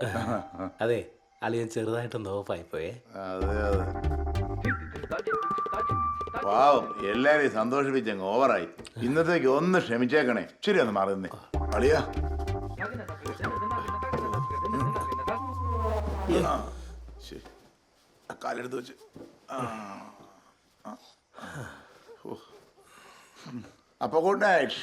അതെ അളിയൻ ചെറുതായിട്ടൊന്ന് ഓഫായിപ്പോയേ പോയേ അതെ അതെ. പാവം എല്ലാരെയും സന്തോഷിപ്പിച്ചങ്ങ് ഓവറായി ഇന്നത്തേക്ക് ഒന്ന് ക്ഷമിച്ചേക്കണേ. ശരി ഒന്ന് മാറുന്നേ. അളിയാ. ശരി. കാലെടുത്ത് വെച്ച്. ആ, ആ, ഓ. ഉം. അപ്പൊ ഗുഡ് നൈറ്റ്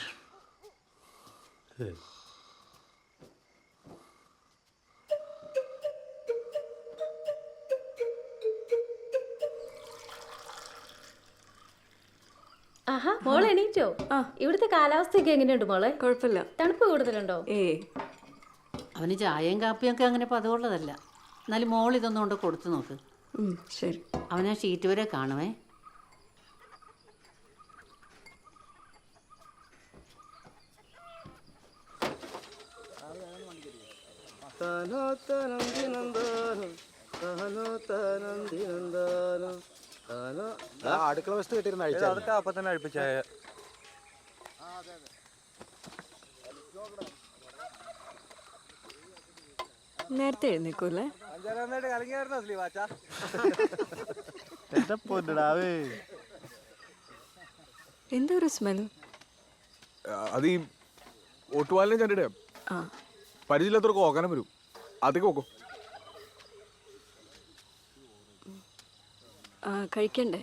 മോൾ ആ. ഇവിടുത്തെ കാലാവസ്ഥയൊക്കെ എങ്ങനെയുണ്ട് മോളെ? കുഴപ്പമില്ല. തണുപ്പ് കൂടുതലുണ്ടോ? ഏ. അവന് ചായയും കാപ്പിയും ഒക്കെ അങ്ങനെ പതിവുള്ളതല്ല. എന്നാലും മോൾ ഇതൊന്നും കൊണ്ട് കൊടുത്തു നോക്ക്. ശരി. അവനെ ഷീറ്റ് വരെ കാണുവേ. അടുക്കള വസ്തു കിട്ടിയിരുന്ന അഴിച്ച അതൊക്കെ അപ്പൊ തന്നെ അഴിപ്പിച്ചായ നേരത്തെ എഴുന്നേക്കൂല്ലേ കലങ്ങിയായിരുന്നോ സ്ലീവാച്ച എന്റെ പൊന്നിടാവേ. എന്താ ഒരു സ്മെൽ അത് ഈ ഓട്ടുപാലിനെ ചെണ്ടിടെ ആ. പരിചയമില്ലാത്തവർക്ക് ഓക്കാനം വരും. അതൊക്കെ ഓക്കോ ആ, കഴിക്കണ്ടേ?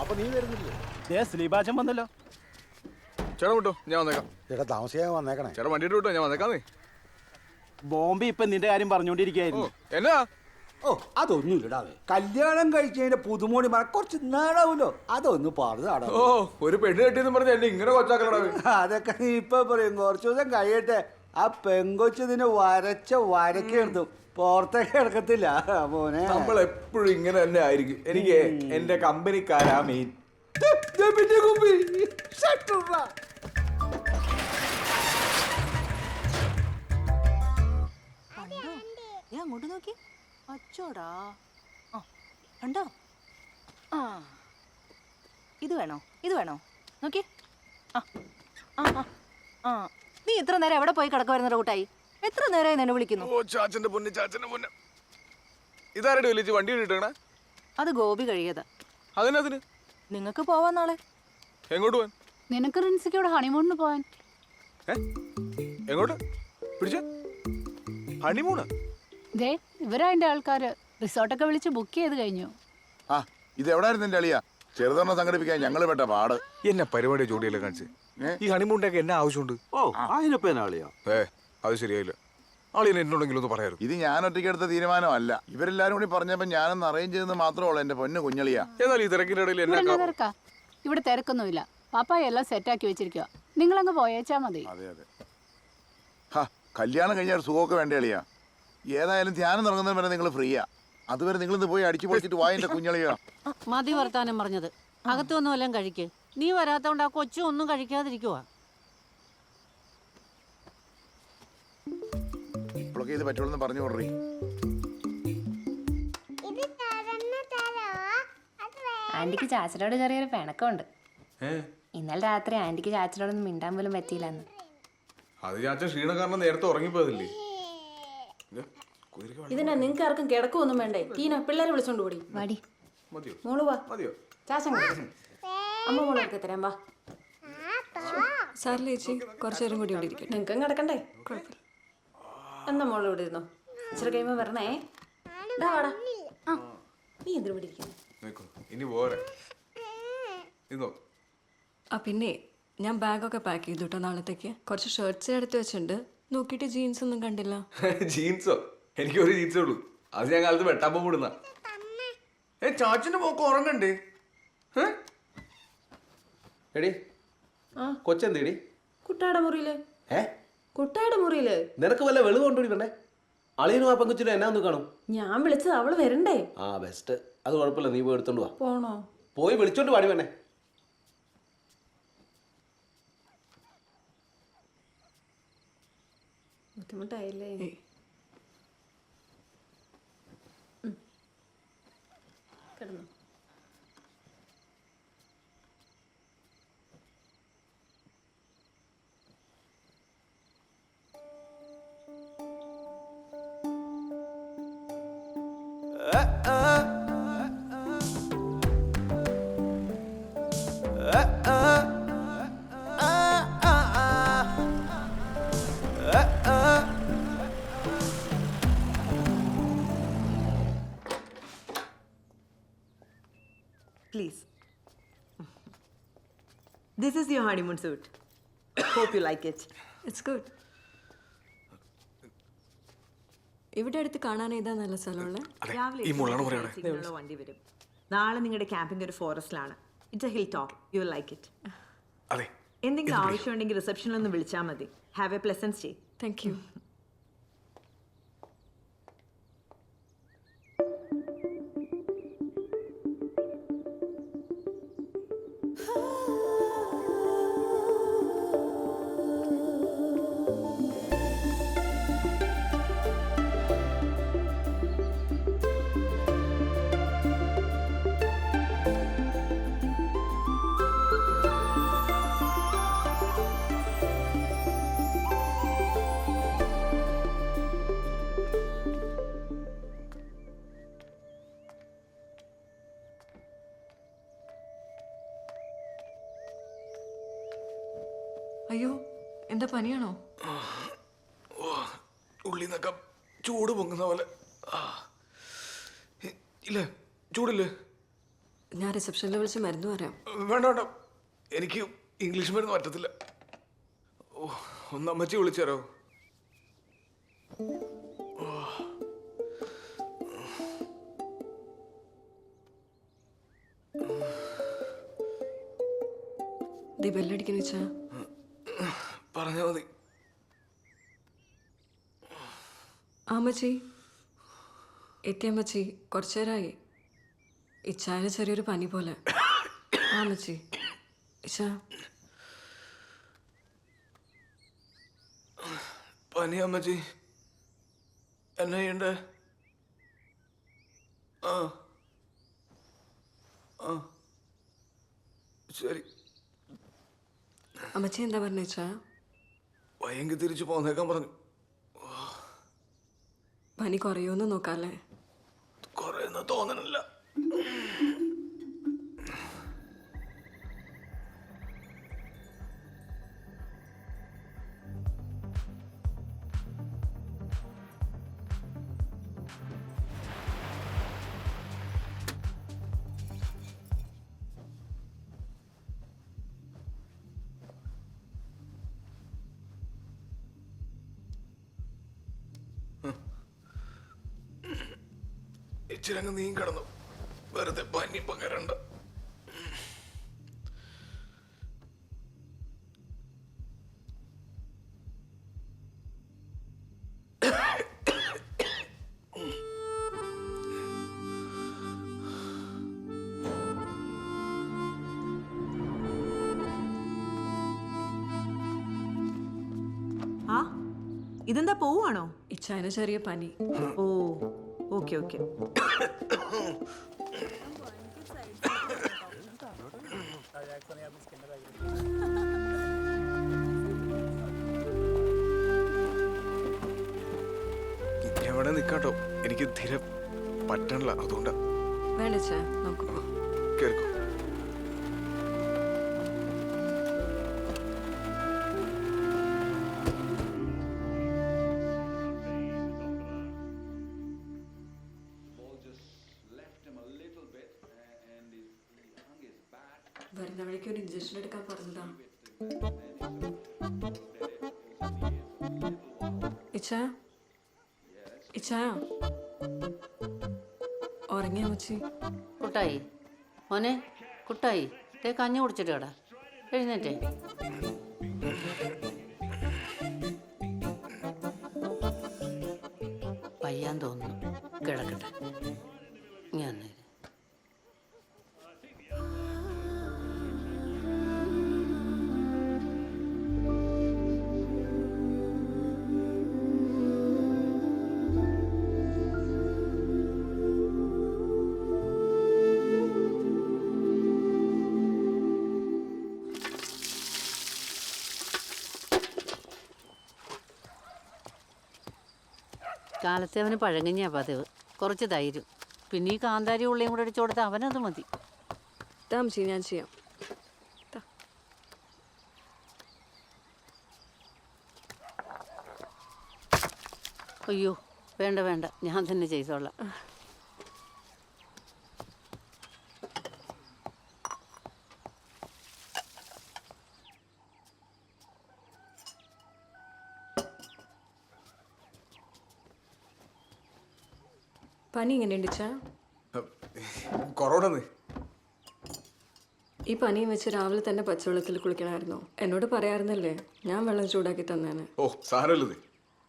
അപ്പൊ നീ വരുന്നില്ലേ? സ്ലീപാച്ചൻ വന്നല്ലോ. ചേട്ടാ വിട്ടോ ഞാൻ വന്നേക്കാം. ചേട്ടാ താമസിയാ വന്നേക്കണേ. ചേട്ടാ വണ്ടിയിട്ട് വിട്ടോ ഞാൻ വന്നേക്കാന്നേ ബോംബെ ഇപ്പൊ നിന്റെ കാര്യം പറഞ്ഞോണ്ടിരിക്കായിരുന്നു എന്നാ? ഓ അതൊന്നുമില്ലടാ കല്യാണം കഴിച്ചതിന്റെ പുതുമോടി മറ കുറച്ച് നാടാവൂലോ അതൊന്ന് പറഞ്ഞാടാ ഓ ഒരു പെണ്ണ് കെട്ടിയെന്ന് പറഞ്ഞ എന്നെ ഇങ്ങനെ കൊച്ചാക്കലടാ അതൊക്കെ നീ ഇപ്പൊ പറയും. കുറച്ചു ദിവസം കഴിയട്ടെ. ആ പെങ്കൊച്ചതിന് വരച്ച വരക്കെടുത്തു പുറത്തേക്ക് കിടക്കത്തില്ല മോനെ. നമ്മൾ എപ്പോഴും ഇങ്ങനെ തന്നെ ആയിരിക്കും. എനിക്ക് എന്റെ കമ്പനിക്കാരാ മെയിൻ. ഞാൻ അങ്ങോട്ട് നോക്കി. അച്ചോടാ. ആ കണ്ടോ? ആ. ഇത് വേണോ? ഇത് വേണോ? നോക്കി. ആ ആ ആ, ആ. നീ ഇത്ര നേരം എവിടെ പോയി കിടക്കുമായിരുന്നു റൂട്ടായി എത്ര നേരമായി നിന്നെ വിളിക്കുന്നു? ഓ ചാച്ചന്റെ പൊന്ന് ചാച്ചന്റെ പൊന്ന്. ഇതാരുടെ വിളിച്ച് വണ്ടി കിട്ടണേ അത് ഗോപി കഴിയതാ. അതിനതിന് നിങ്ങൾക്ക് പോവാൻ നാളെ. എങ്ങോട്ട് പോവാൻ? നിനക്ക് റിൻസിക്കോട് ഹണിമൂണിന് പോവാൻ. എങ്ങോട്ട്? പിടിച്ച. ഹണിമൂണ് ദേ ഇവരാ എന്റെ ആൾക്കാര്. റിസോർട്ടൊക്കെ വിളിച്ച് ബുക്ക് ചെയ്ത് കഴിഞ്ഞു. ആ ഇത് എവിടായിരുന്നു എന്റെ അളിയാ? ചെറുതൊരെണ്ണം സംഘടിപ്പിക്കാൻ ഞങ്ങൾ പെട്ട പാട്. എന്നെ പരിപാടി ജോഡിയല്ലേ കാണിച്ച്? ഈ ഹണിമൂണിന്റെ എന്നാ ആവശ്യമുണ്ട്? ഓ അതിനൊപ്പം എന്നാ അളിയാ? ഏ അത് ശരിയായില്ല. ആളിനെ എന്നോടെങ്കിലും ഒന്ന് പറയാറ് ഇത് ഞാൻ ഒറ്റയ്ക്ക് എടുത്ത തീരുമാനമല്ല. ഇവരെല്ലാരും കൂടി പറഞ്ഞപ്പോ ഞാനൊന്ന് അറേഞ്ച് ചെയ്തെന്ന് മാത്രമേ ഉള്ളൂ എന്റെ പൊന്നു കുഞ്ഞളിയാ. എന്നാൽ ഈ തിരക്കിന്റെ ഇടയിൽ എന്നെ ഇവിടെ എന്നാ കാ- തിരക്കാ ഇവിടെ തിരക്കൊന്നുമില്ല. പാപ്പായ എല്ലാം സെറ്റാക്കി വെച്ചിരിക്കുക നിങ്ങളങ്ങ് പോയേച്ചാ മതി. അതെ അതെ. ഹാ കല്യാണം കഴിഞ്ഞാൽ ഒരു സുഖമൊക്കെ വേണ്ട എളിയാ ഏതായാലും ധ്യാനം തുടങ്ങുന്നതിന് വരെ നിങ്ങൾ ഫ്രീയാ അതുവരെ നിങ്ങൾ ഇന്ന് പോയി അടിച്ചു പൊളിച്ചിട്ട് വായ എന്റെ കുഞ്ഞളിയാ. മതി വർത്താനം പറഞ്ഞത്. അകത്തൊന്നും എല്ലാം കഴിക്ക്. നീ വരാത്തോണ്ട് ആ കൊച്ചു ഒന്നും കഴിക്കാതിരിക്കുവാ. ഇപ്പോഴൊക്കെ ഇത് പറ്റുള്ളൂ പറഞ്ഞു കൊടുറി ആന്റിക്ക് ചാച്ചനോട് ചെറിയൊരു പിണക്കമുണ്ട്. ഇന്നലെ രാത്രി ആന്റിക്ക് ചാച്ചനോടൊന്നും മിണ്ടാൻ പോലും പറ്റിയില്ലെന്ന്. അത് ചാച്ചൻ ക്ഷീണം കാരണം നേരത്തെ ഉറങ്ങിപ്പോയതല്ലേ? ഇത് ഇതിനാ നിങ്ങൾക്ക് ആർക്കും കിടക്കൊന്നും വേണ്ടേ? ടീന പിള്ളേരെ വിളിച്ചോണ്ട് കൂടി വാടി. മതിയോ? മോൾ വാ. മതിയോ? ചാച്ചൻ. അമ്മ മോളെ എടുത്ത് തരാം വാ. സാറിലേച്ചി കുറച്ചേരം കുറച്ചു നേരം കൂടി ഇവിടെ നിങ്ങൾക്കും കിടക്കണ്ടേ? കുഴപ്പമില്ല. എന്നാ മോൾ ഇവിടെ ഇരുന്നോ? ഇച്ചിരി കഴിയുമ്പോ വരണേ. വാടാ. ആ നീ എന്തിനു ഇവിടെ ഇരിക്കുന്നു? നിൽക്കുന്നു ഇനി പോരെ. ഇന്നോ ആ പിന്നെ ഞാൻ ബാഗൊക്കെ പാക്ക് ചെയ്തു കേട്ടോ നാളത്തേക്ക്. കുറച്ച് ഷർട്ട്സ് എടുത്ത് വെച്ചിട്ടുണ്ട്. നോക്കിട്ട് ജീൻസ് ഒന്നും കണ്ടില്ല. ജീൻസോ? എനിക്ക് ഒരു ജീൻസേ ഉള്ളൂ. അത് ഞാൻ കാലത്ത് വെട്ടാൻ പോകുന്ന ഏ ചാച്ചിന്റെ പോക്ക് ഉറങ്ങണ്ടേ? എടി കൊച്ചെന്തേടി? കുട്ടാട മുറിയിൽ. ഏ? കുട്ടായുടെ മുറിയിൽ. നിനക്ക് വല്ല വെളിവ് കൊണ്ടുപോയി വേണ്ടേ അളിയനും ആ പെങ്കുച്ചിനും എന്നാ ഒന്ന് കാണും. ഞാൻ വിളിച്ചത് അവൾ വരണ്ടേ? ആ ബെസ്റ്റ് അത് കുഴപ്പമില്ല നീ പോയി എടുത്തോണ്ട് വാ. പോണോ? പോയി വിളിച്ചോണ്ട് പാടി വേണേ ബുദ്ധിമുട്ടായില്ലേ. കിടന്നു. Honeymoon suit. Hope you like it. It's good ഇവിടെ അടുത്ത് കാണാൻ ഏതാ നല്ല സ്ഥലമുള്ളത് രാവിലെ ഈ മുള്ളാണ് പറയണേ. സിഗ്നലിലുള്ള വണ്ടി വരും. നാളെ നിങ്ങളുടെ ക്യാമ്പിംഗ് ഒരു ഫോറസ്റ്റിലാണ്. It's a hill top you will like it അതെ. എന്തെങ്കിലും ആവശ്യമുണ്ടെങ്കിൽ റിസപ്ഷനിൽ ഒന്ന് വിളിച്ചാൽ മതി. Have a pleasant stay thank you അയ്യോ എന്താ പനിയാണോ? ഉള്ളി നിന്നൊക്കെ ചൂട് പൊങ്ങുന്ന പോലെ. ഇല്ലേ ചൂടില്ലേ? ഞാൻ റിസപ്ഷനിൽ വിളിച്ച് മരുന്ന് പറയാം. വേണ്ട വേണ്ട. എനിക്ക് ഇംഗ്ലീഷ് മരുന്ന് പറ്റത്തില്ല. ഓ ഒന്ന് അമ്മച്ചി വിളിച്ചാരോ? ദീപല്ലടിക്കുന്ന വെച്ചാ പറഞ്ഞാ മതി. ആമ്മച്ചി എത്തിയമ്മച്ചി കുറച്ചു നേരമായി ഇച്ചാന് ചെറിയൊരു പനി പോലെ. ആമ്മച്ചി ഇച്ച പനി അമ്മച്ചി എന്നാ ചെയ്യണ്ടേ? ആ. ആ. ശരി. അമ്മച്ചി എന്താ പറഞ്ഞ പറഞ്ഞേച്ചാ വയ്യെങ്കിൽ തിരിച്ചു പോന്നേക്കാൻ പറഞ്ഞു. പനി കുറയുമെന്ന് നോക്കാല്ലേ? കുറയുന്ന തോന്നണില്ല. ഇച്ചിരി അങ്ങ് നീ കിടന്നു. വെറുതെ പനി പകരണ്ട. ആ ഇതെന്താ പോവാണോ ഇച്ചാന് ചെറിയ പനി. ഓ ഓക്കെ ഓക്കെ. എവിടെ നിൽക്കാട്ടോ. എനിക്ക് തീരെ പറ്റണില്ല. അതുകൊണ്ടാ വേണ്ട നമുക്ക് വരുന്ന വഴിക്ക് ഒരു ഇഞ്ചക്ഷൻ എടുക്കാൻ പറഞ്ഞതാ. ഇച്ചാ? ഇച്ചാ? ഉറങ്ങിയ അമ്മച്ചി കുട്ടായി മോനെ കുട്ടായി തേ കഞ്ഞി കുടിച്ചിട്ട് കടാ എഴുന്നേറ്റേ. വയ്യാൻ തോന്നുന്നു. കിടക്കട്ടെ. കാലത്തെ അവന് പഴങ്കഞ്ഞാ പതിവ്. കുറച്ച് തൈരും പിന്നെ ഈ കാന്താരി ഉള്ളിയും കൂടെ അടിച്ചു കൊടുത്താൽ അവനത് മതി. താമസി ഞാൻ ചെയ്യാം. അയ്യോ വേണ്ട വേണ്ട. ഞാൻ തന്നെ ചെയ്തോളാം. പനി എങ്ങനെയുണ്ട് ചാ? കൊറോണന്ന്. ഈ പനിയും വെച്ച് രാവിലെ തന്നെ പച്ചവെള്ളത്തിൽ കുളിക്കണമായിരുന്നോ. എന്നോട് പറയാറുന്നല്ലേ ഞാൻ വെള്ളം ചൂടാക്കി തന്നേനെ ഓ സാരമില്ലത്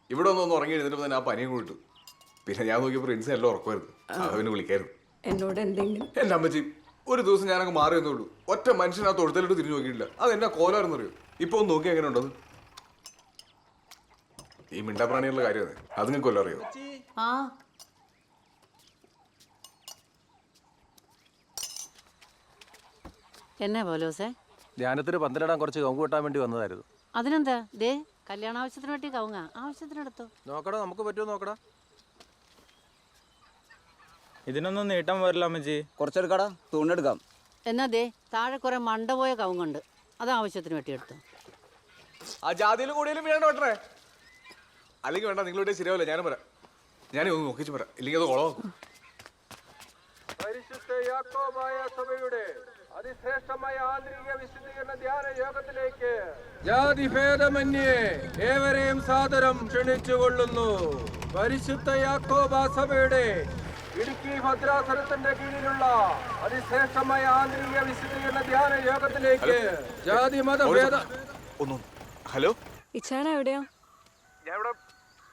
ഇവിടെ ഒന്ന് ഉറങ്ങി എഴുന്നേറ്റ് തന്നെ ആ പനിയും കൂട്ടു പിന്നെ ഞാൻ നോക്കിയപ്പോൾ പ്രിൻസ് എല്ലാം ഉറക്കുമായിരുന്നു. അവന് വിളിക്കായിരുന്നു. എന്നോട് എന്തെങ്കിലും എന്റെ അമ്മച്ചി ഒരു ദിവസം ഞാനങ്ങ് മാറി എന്നുള്ളൂ ഒറ്റ മനുഷ്യൻ ആ തൊഴുത്തലിട്ട് തിരിഞ്ഞു നോക്കിയിട്ടില്ല. അത് എന്നാ കോലായിരുന്നറിയോ ഇപ്പൊ ഒന്ന് നോക്കി എങ്ങനെ ഉണ്ടത്? ഈ മിണ്ടാപ്രാണികളുടെ കാര്യമാണ്. അത് നിങ്ങൾക്ക് കൊല്ലം അറിയോ? ആ എന്നാ പോലോസേ ധ്യാനത്തിന് പന്തലിടാൻ കുറച്ച് കവുങ്ങ് കിട്ടാൻ വേണ്ടി വന്നതായിരുന്നു. അതിനെന്താ? ദേ കല്യാണ ആവശ്യത്തിന് വേണ്ടി കവുങ്ങ. ആവശ്യത്തിനെടുത്തോ നോക്കടാ നമുക്ക് പറ്റുമോ നോക്കടാ. ഇതിനൊന്നും നീട്ടം വരില്ല അമ്മച്ചി. കുറച്ചെടുക്കടാ തുണെടുക്കാം. എന്നാ ദേ താഴെ കുറെ മണ്ട പോയ കവുങ്ങുണ്ട്. അത് ആവശ്യത്തിന് വേണ്ടി എടുത്തോ ആ ജാതിയിലും കൂടിയാലും വേണ്ട വെട്ടണേ. അല്ലെങ്കിൽ വേണ്ട നിങ്ങളുടെ ശരിയാവില്ല ഞാനും പറ ഞാനേ ഒന്ന് നോക്കിച്ച് വരാം. ഇല്ലെങ്കിൽ അത് കുളമാക്കും പരിശുദ്ധ യാക്കോബായ സഭയുടെ അതിശ്രേഷ്ഠമായ ആന്തരിക വിശുദ്ധീകരണ ധ്യാന യോഗത്തിലേക്ക് ജാതിഭേദമന്യേ ഏവരെയും സാദരം ക്ഷണിച്ചുകൊള്ളുന്നു. പരിശുദ്ധ യാക്കോബാസഭയുടെ ഇടുക്കി ഭദ്രാസനത്തിന്റെ കീഴിലുള്ള അതിശ്രേഷ്ഠമായ ആന്തരിക വിശുദ്ധീകരണ ധ്യാന യോഗത്തിലേക്ക് ജാതി മതഭേദ ഹലോ? ഇച്ചാന എവിടെയാ? ഞാൻ ഇവിടെ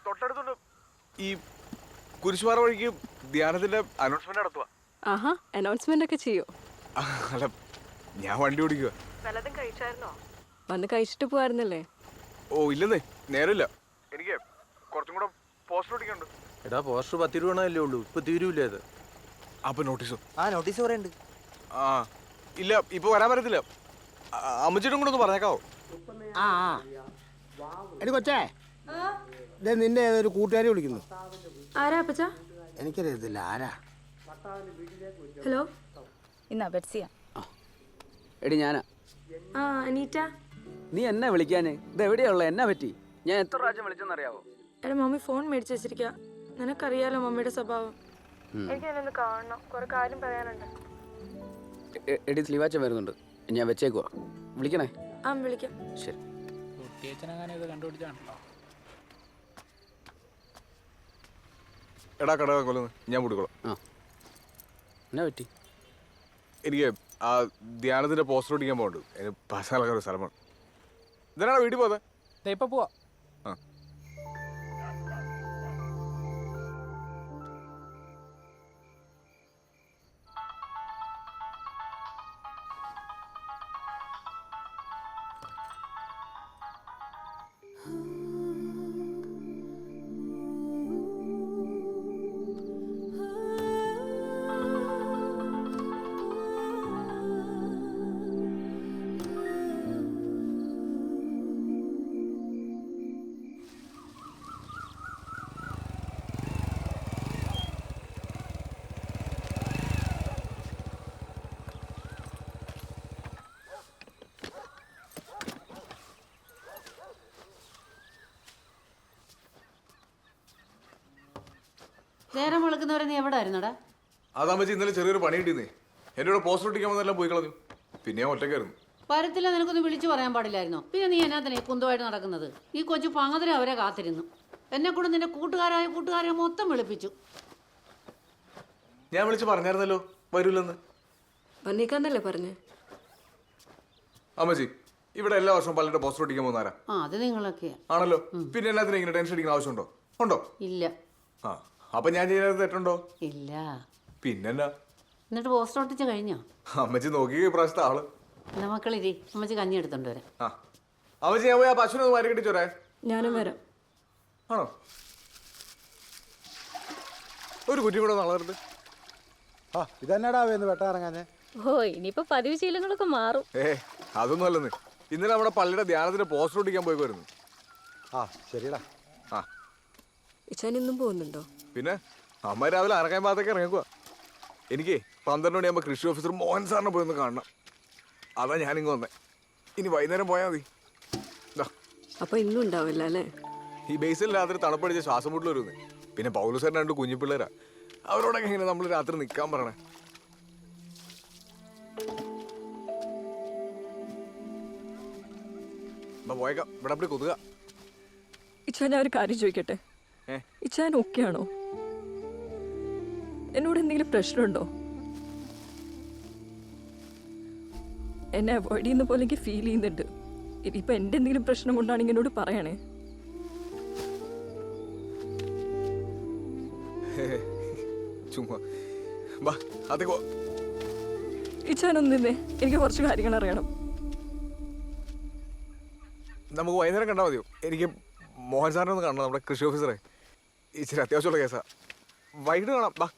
തൊട്ടടുത്തുണ്ട്. ഈ കുരിശുപാറ വഴിക്ക് ധ്യാനത്തിന്റെ അനൗൺസ്മെന്റ് നടത്തുക ആഹാ അനൗൺസ്മെന്റ് ഒക്കെ ചെയ്യോ? അല്ല ഞാൻ വണ്ടി ഓടിക്കുക വന്ന് കഴിച്ചിട്ട് പോവായിരുന്നല്ലേ? ഓ ഇല്ലെന്നേ നേരമില്ല. എനിക്ക് കുറച്ചും കൂടെ പോസ്റ്റർ ഓടിക്കണ്ട് എടാ പോസ്റ്റർ പത്ത് രൂപയല്ലേ ഉള്ളൂ? ഇപ്പൊ തീരൂലേ അത്? അപ്പൊ നോട്ടീസോ? ആ നോട്ടീസ് പറയുന്നുണ്ട് ആ ഇല്ല ഇപ്പൊ വരാൻ പറ്റത്തില്ല. അമ്മച്ചിട്ടും കൂടെ ഒന്ന് പറഞ്ഞേക്കാവോ? ആ ആ. എടി കൊച്ചേ. ദേ നിന്റെ ഏതൊരു കൂട്ടുകാരി വിളിക്കുന്നു. ആരാ അപ്പച്ച? എനിക്കറിയത്തില്ല. ആരാ? ഹലോ? ഇന്നാ ബെറ്റ്സിയാ എടി ഞാനാ. ആ അനീറ്റ. നീ എന്നെ വിളിക്കാന്? ഇത് എവിടെയുള്ള എന്നെ പറ്റി? ഞാൻ എത്ര പ്രാവശ്യം വിളിച്ചെന്നറിയാവോ? എടാ മമ്മി ഫോൺ മേടിച്ച് വെച്ചിരിക്കാ നിനക്കറിയാലോ മമ്മിയുടെ സ്വഭാവം. എനിക്ക് എന്നൊന്ന് കാണണം. കുറെ കാര്യം പറയാനുണ്ട്. എടി സ്ലീവാച്ചൻ വരുന്നുണ്ട്. ഞാൻ വെച്ചേക്കുവാ. വിളിക്കണേ? ആ വിളിക്കാം. ശരി. എടാ കടകൊല്ലുന്നു ഞാൻ കൊടുക്കണം ആ. എന്നാ പറ്റി? എനിക്ക് ആ ധ്യാനത്തിന്റെ പോസ്റ്റർ ഒട്ടിക്കാൻ പോകണ്ടു. എനിക്ക് പാസ്സാലൊക്കെ ഒരു സ്ഥലമാണ്. ഇതാണ് വീട്ടിൽ പോകാതെ ഇപ്പൊ പോവാ. നേരം വിളിക്കുന്നവരെ നീ എവിടെ ആയിരുന്നടാ അതാകുമ്പോ ഇന്നലെ ചെറിയൊരു പണി കിട്ടിയെന്നേ. എന്റെ കൂടെ പോസ്റ്റർ ഒട്ടിക്കാൻ വന്നെല്ലാം പോയി കളഞ്ഞു. പിന്നെ ഞാൻ ഒറ്റക്കായിരുന്നു വരത്തില്ല നിനക്കൊന്ന് വിളിച്ചു പറയാൻ പാടില്ലായിരുന്നു? പിന്നെ നീ എന്നാ തന്നെ കുന്തമായിട്ട് നടക്കുന്നത്? ഈ കൊച്ചു പങ്കതിരെ അവരെ കാത്തിരുന്നു. എന്നെ കൂടെ നിന്റെ കൂട്ടുകാരായ കൂട്ടുകാരെ മൊത്തം വിളിപ്പിച്ചു. ഞാൻ വിളിച്ചു പറഞ്ഞായിരുന്നല്ലോ വരൂലെന്ന്. വന്നേക്കാന്നല്ലേ പറഞ്ഞു? അമ്മച്ചി ഇവിടെ എല്ലാ വർഷവും പലരുടെ പോസ്റ്റർ ഒട്ടിക്കാൻ പോകുന്നാരാ ആ അത് നിങ്ങളൊക്കെയാ. ആണല്ലോ. പിന്നെ എല്ലാത്തിനും ഇങ്ങനെ ടെൻഷൻ അടിക്കുന്ന ആവശ്യമുണ്ടോ? ഉണ്ടോ? ഇല്ല. ആ. അപ്പൊ ഞാൻ ചെയ്യുന്നത് തെറ്റുണ്ടോ? ഇല്ല. പിന്നെന്നാ? എന്നിട്ട് പോസ്റ്റർ ഒട്ടിച്ച് കഴിഞ്ഞോ? അമ്മച്ചി നോക്കി പ്രാവശ്യത്തെ ആൾ. എന്നാ മക്കളിരി അമ്മച്ചി കഞ്ഞി എടുത്തോണ്ട് വരാം. ആ. അമ്മച്ചി ഞാൻ പോയി ആ പശുവിനെ ഒന്ന് മാരി കെട്ടിച്ചോരേ ഞാനും വരാം. ആണോ? ഒരു കുറ്റി കൂടെ നളകരുത് ആ ഇതെന്നാടാ വേന്ന് വെട്ടാറങ്ങാഞ്ഞേ ഓ ഇനിയിപ്പോ പതിവ് ശീലങ്ങളൊക്കെ മാറും. ഏ അതൊന്നും അല്ലെന്ന്. ഇന്നലെ നമ്മുടെ പള്ളിയുടെ ധ്യാനത്തിന് പോസ്റ്റർ ഒട്ടിക്കാൻ പോയി വരുന്നു ആ ശരിടാ ആ. ഇച്ചാൻ ഇന്നും പോകുന്നുണ്ടോ? പിന്നെ അമ്മ രാവിലെ അറക്കാൻ ഭാഗത്തേക്ക് ഇറങ്ങിക്കുക എനിക്ക് പന്ത്രണ്ട് മണിയാകുമ്പോൾ കൃഷി ഓഫീസർ മോഹൻ സാറിനെ പോയി ഒന്ന് കാണണം. അതാ ഞാനിങ്ങ് വന്നേ. ഇനി വൈകുന്നേരം പോയാൽ മതി. അപ്പൊ അപ്പോൾ ഇന്നും ഉണ്ടാവില്ല അല്ലേ? ഈ ബേസിൽ രാത്രി തണുപ്പടിച്ച് ശ്വാസം മുട്ടിൽ വരുന്നേ. പിന്നെ പൗലുസാറിന് രണ്ട് കുഞ്ഞു പിള്ളേരാ. അവരോടൊക്കെ എങ്ങനെ നമ്മൾ രാത്രി നിൽക്കാൻ പറയണേ. പോയേക്കാം. ഇവിടെ അപ്പടി കൊതുക. ഇച്ഛ ഞാൻ ഒരു കാര്യം ചോദിക്കട്ടെ? ഇച്ചാൻ ഓക്കെ ആണോ എന്നോട് എന്തെങ്കിലും പ്രശ്നമുണ്ടോ? എന്നെ അവോയ്ഡ് ചെയ്യുന്ന പോലെ എനിക്ക് ഫീൽ ചെയ്യുന്നുണ്ട്. ഇനിയിപ്പോ എന്റെ എന്തെങ്കിലും പ്രശ്നം കൊണ്ടാണെങ്കിൽ എന്നോട് പറയണേ. ചുമ്മാ. എനിക്ക് കുറച്ച് കാര്യങ്ങൾ അറിയണം. നമുക്ക് വൈകുന്നേരം കണ്ടാൽ മതിയോ? എനിക്ക് മോഹൻ സാറിനെ ഒന്ന് കാണണം നമ്മുടെ കൃഷി ഓഫീസറെ. ഇച്ചിരി അത്യാവശ്യമുള്ള കേസാ. വൈകിട്ട് കാണാം. ബാ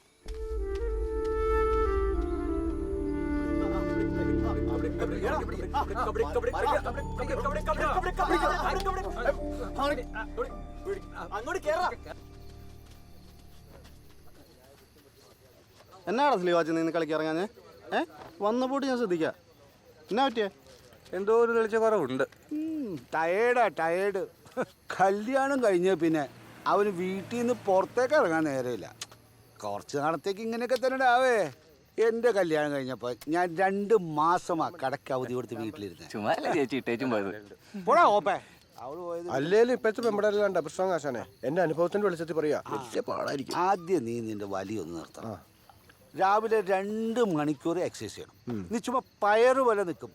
എന്നാടാ സ്ലീവാച്ച് നിന്ന് കളിക്ക് ഞാൻ ഏ? വന്നപ്പോട്ട് ഞാൻ ശ്രദ്ധിക്കാം. എന്നാ പറ്റിയേ? എന്തോ ഒരു തെളിച്ച കുറവുണ്ട്. ടയേർഡാ ടയേർഡ് കല്യാണം കഴിഞ്ഞ പിന്നെ അവന് വീട്ടിൽ നിന്ന് പുറത്തേക്ക് ഇറങ്ങാൻ നേരമില്ല. കുറച്ച് നാളത്തേക്ക് ഇങ്ങനെയൊക്കെ തന്നെ ഉണ്ടാവേ. എന്റെ കല്യാണം കഴിഞ്ഞപ്പോ ഞാൻ രണ്ട് മാസമാ കടക്ക് അവധി കൊടുത്ത് വീട്ടിലിരുന്നേ. ചുമ്മാ ചേച്ചി ഇട്ടേച്ചും പോയത്? പോടാ ഓപ്പേ. അവൾ പോയത് അല്ലേലും ഇപ്പോഴത്തെ പെമ്പടല്ലാണ്ട് പ്രശ്നം കാശാനെ എന്റെ അനുഭവത്തിന്റെ വെളിച്ചത്തിൽ പറയാ. വലിയ പാടായിരിക്കും. ആദ്യം നീ നിന്റെ വലി ഒന്ന് നിർത്തണം. രാവിലെ രണ്ട് മണിക്കൂർ എക്സസൈസ് ചെയ്യണം. നീ ചുമ്മാ പയറ് പോലെ നിൽക്കും.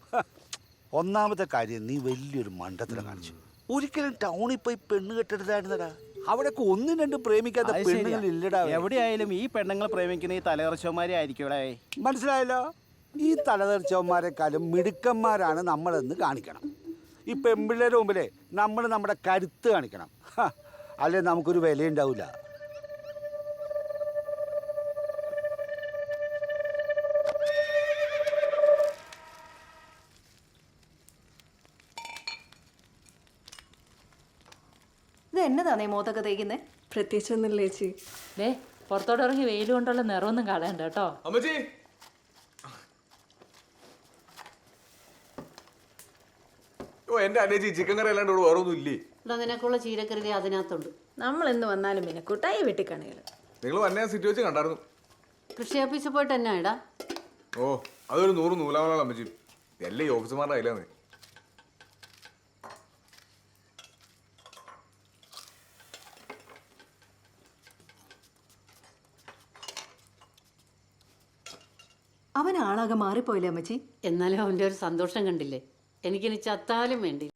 ഒന്നാമത്തെ കാര്യം നീ വലിയൊരു മണ്ടത്തിനെ കാണിച്ചു. ഒരിക്കലും ടൗണിൽ പോയി പെണ്ണ് കെട്ടെടുത്തായിരുന്നടാ അവിടെയൊക്കെ ഒന്നും രണ്ടും പ്രേമിക്കാത്ത പെണ്ണുങ്ങൾ ഇല്ലടാ എവിടെയായാലും ഈ പെണ്ണുങ്ങൾ പ്രേമിക്കുന്ന ഈ തലകർച്ചവന്മാരെ ആയിരിക്കും മനസ്സിലായല്ലോ? ഈ തലതെറിച്ചവന്മാരെക്കാളും മിടുക്കന്മാരാണ് നമ്മളെന്ന് കാണിക്കണം. ഈ പെമ്പിള്ളേരുടെ മുമ്പിലേ നമ്മൾ നമ്മുടെ കരുത്ത് കാണിക്കണം. അല്ലെ അല്ലേ നമുക്കൊരു വിലയുണ്ടാവില്ല ഇത് മോതൊക്കെ തേക്കുന്നത് തേക്കുന്നേ പ്രത്യേകിച്ച് ഒന്നുമില്ല ചേച്ചി. ദേ പുറത്തോട്ട് ഇറങ്ങി വെയിൽ കൊണ്ടുള്ള നിറമൊന്നും കളയണ്ട കേട്ടോ. അമ്മച്ചി! ഓ എന്റെ അനേജി ചിക്കൻ കറി അല്ലാണ്ട് ഇവിടെ വേറൊന്നും ഇല്ലേ? ഇവിടെ നിനക്കുള്ള ചീരക്കറി അതിനകത്തുണ്ട്. നമ്മൾ എന്ന് വന്നാലും പിന്നെ കുട്ടായി വെട്ടിക്കണികൾ നിങ്ങൾ വന്നെ സിറ്റി വെച്ച് കണ്ടായിരുന്നു. കൃഷി ഓഫീസിൽ പോയിട്ട് എന്നാ ഇടാ? ഓ അതൊരു നൂറ് നൂലാമലാണ് അമ്മച്ചി. എല്ലാം ഈ ഓഫീസർമാരുടെ കയ്യിലാണ് ആളാകെ മാറിപ്പോയില്ലേ അമ്മച്ചി? എന്നാലും അവന്റെ ഒരു സന്തോഷം കണ്ടില്ലേ? എനിക്കിനി ചത്താലും വേണ്ടി